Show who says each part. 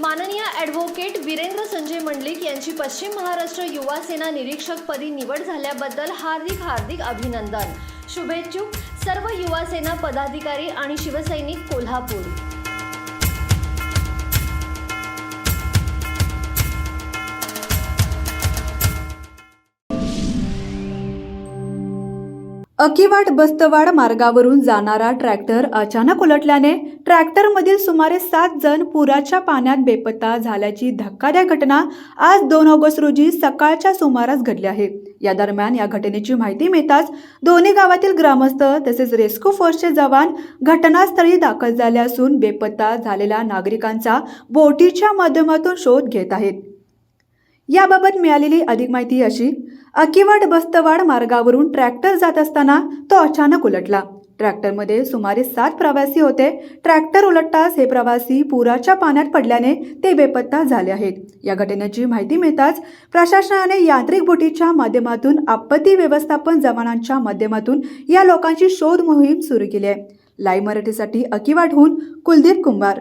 Speaker 1: माननीय ॲडव्होकेट वीरेंद्र संजय मंडलिक यांची पश्चिम महाराष्ट्र युवा सेना निरीक्षकपदी निवड झाल्याबद्दल हार्दिक हार्दिक अभिनंदन. शुभेच्छुक. सर्व युवा सेना पदाधिकारी आणि शिवसैनिक कोल्हापूर.
Speaker 2: अकिवाट बस्तवाड मार्गावरून जाणारा ट्रॅक्टर अचानक उलटल्याने ट्रॅक्टरमधील सुमारे सात जण पुराच्या पाण्यात बेपत्ता झाल्याची धक्कादायक घटना आज दोन ऑगस्ट रोजी सकाळच्या सुमारास घडली आहे. या दरम्यान या घटनेची माहिती मिळताच दोन्ही गावातील ग्रामस्थ तसेच रेस्क्यू फोर्सचे जवान घटनास्थळी दाखल झाले असून बेपत्ता झालेल्या नागरिकांचा बोटीच्या माध्यमातून शोध घेत आहेत. याबाबत मिळालेली अधिक माहिती अशी अकिवाड बस्तवाड मार्गावरून ट्रॅक्टर जात असताना तो अचानक उलटला. ट्रॅक्टरमध्ये सुमारे सात प्रवासी होते. ट्रॅक्टर उलटताच हे प्रवासी पुराच्या पाण्यात पडल्याने ते बेपत्ता झाले आहेत. या घटनेची माहिती मिळताच प्रशासनाने यांत्रिक बोटीच्या माध्यमातून आपत्ती व्यवस्थापन जवानांच्या माध्यमातून या लोकांची शोध मोहीम सुरू केली आहे. लाईव्ह मराठीसाठी अकिवाडहून कुलदीप कुंभार.